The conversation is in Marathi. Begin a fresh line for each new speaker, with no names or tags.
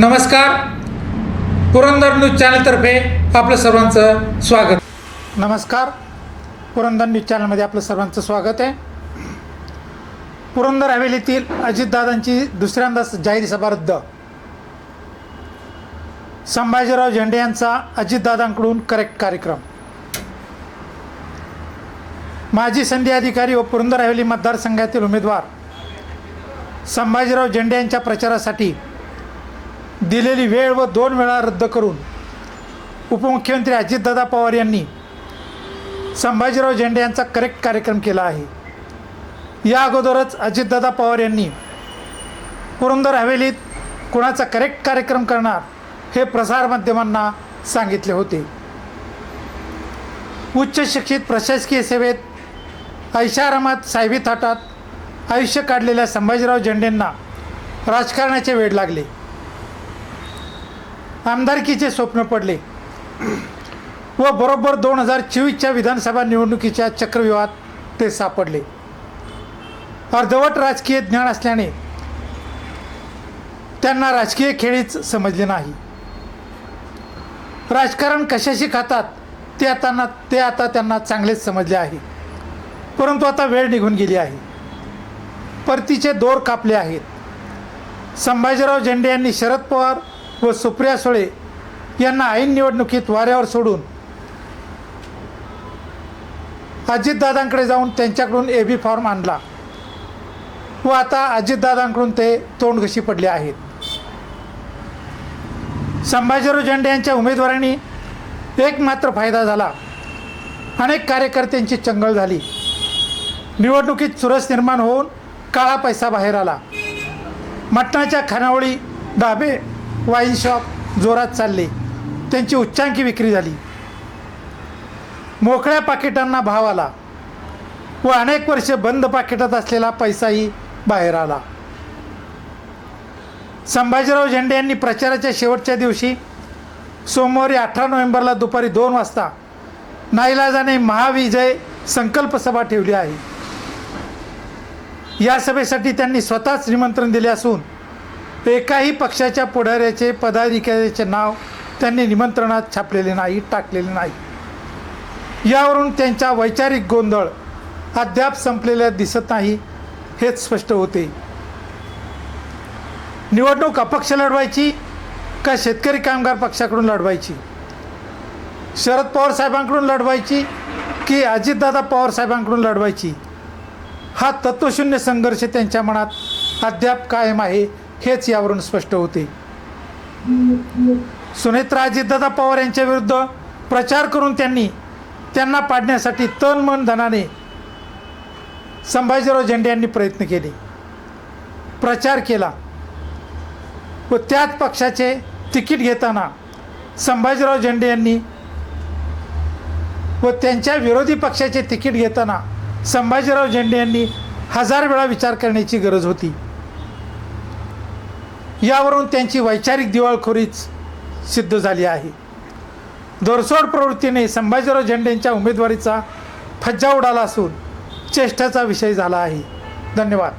नमस्कार. पुरंदर न्यूज चॅनलतर्फे आपलं सर्वांचं स्वागत.
नमस्कार. पुरंदर न्यूज चॅनलमध्ये आपलं सर्वांचं स्वागत आहे. पुरंदर हवेलीतील अजितदादांची दुसऱ्यांदा जाहीर सभा रद्द. संभाजीराव झेंडे यांचा अजितदादांकडून करेक्ट कार्यक्रम. माजी संधी अधिकारी व पुरंदर हवेली मतदारसंघातील उमेदवार संभाजीराव झेंडे यांच्या प्रचारासाठी दिलेली वेळ व दोन वेळा रद्द करून उपमुख्यमंत्री अजितदादा पवार यांनी संभाजीराव झेंडे यांचा करेक्ट कार्यक्रम केला आहे. या अगोदरच अजितदादा पवार यांनी पुरंदर हवेलीत कुणाचा करेक्ट कार्यक्रम करणार हे प्रसारमाध्यमांना सांगितले होते. उच्च शिक्षित प्रशासकीय सेवेत ऐशारामात साहेबी थाटात आयुष्य काढलेल्या संभाजीराव झेंडेंना राजकारणाचे वेळ लागले. आमदारकीचे स्वप्न पडले. व बरोबर दोन हजार चोवीसच्या विधानसभा निवडणुकीच्या चक्रव्यूहात ते सापडले. अर्धवट राजकीय ज्ञान असल्याने त्यांना राजकीय खेळीच समजले नाही. राजकारण कशाशी खातात ते आता ते आता त्यांना चांगलेच समजले आहे. परंतु आता वेळ निघून गेली आहे. परतीचे दोर कापले आहेत. संभाजीराव झेंडे यांनी शरद पवार व सुप्रिया सुळे यांना ऐन निवडणुकीत वाऱ्यावर सोडून अजितदादांकडे जाऊन त्यांच्याकडून ए बी फॉर्म आणला व आता अजितदादांकडून ते तोंडघशी पडले आहेत. संभाजीराव झेंडे यांच्या उमेदवारांनी एक मात्र फायदा झाला. अनेक कार्यकर्त्यांची चंगळ झाली. निवडणुकीत चुरस निर्माण होऊन काळा पैसा बाहेर आला. मटणाच्या खानावळी दाबे वाईन शॉप जोरात चालले. त्यांची उच्चांकी विक्री झाली. मोकळ्या पाकिटांना भाव आला. व अनेक वर्षे बंद पाकिटात असलेला पैसाही बाहेर आला. संभाजीराव झेंडे यांनी प्रचाराच्या शेवटच्या दिवशी सोमवारी अठरा नोव्हेंबरला दुपारी दोन वाजता नाईलाजाने महाविजय संकल्प सभा ठेवली आहे. या सभेसाठी त्यांनी स्वतःच निमंत्रण दिले असून एकाही पक्षाच्या पुढाऱ्याचे पदाधिकाऱ्याचे नाव त्यांनी निमंत्रणात छापलेले नाही टाकलेले नाही. यावरून त्यांचा वैचारिक गोंधळ अद्याप संपलेल्या दिसत नाही हेच स्पष्ट होते. निवडणूक अपक्ष लढवायची का शेतकरी कामगार पक्षाकडून लढवायची? शरद पवार साहेबांकडून लढवायची की अजितदादा पवार साहेबांकडून लढवायची? हा तत्वशून्य संघर्ष त्यांच्या मनात अद्याप कायम आहे हेच यावरून स्पष्ट होते. सुनेत्रा अजितदादा पवार यांच्या विरुद्ध प्रचार करून त्यांनी त्यांना पाडण्यासाठी तन मन धनाने संभाजीराव झेंडे यांनी प्रयत्न केले. प्रचार केला. व त्याच पक्षाचे तिकीट घेताना संभाजीराव झेंडे यांनी व त्यांच्या विरोधी पक्षाचे तिकीट घेताना संभाजीराव झेंडे यांनी हजार वेळा विचार करण्याची गरज होती. यावरून त्यांची वैचारिक दिवाळखोरीच सिद्ध झाली आहे. दोरसोड प्रवृत्तीने संभाजीराव झेंडेंच्या उमेदवारीचा फज्जा उडाला असून चेष्टाचा विषय झाला आहे. धन्यवाद.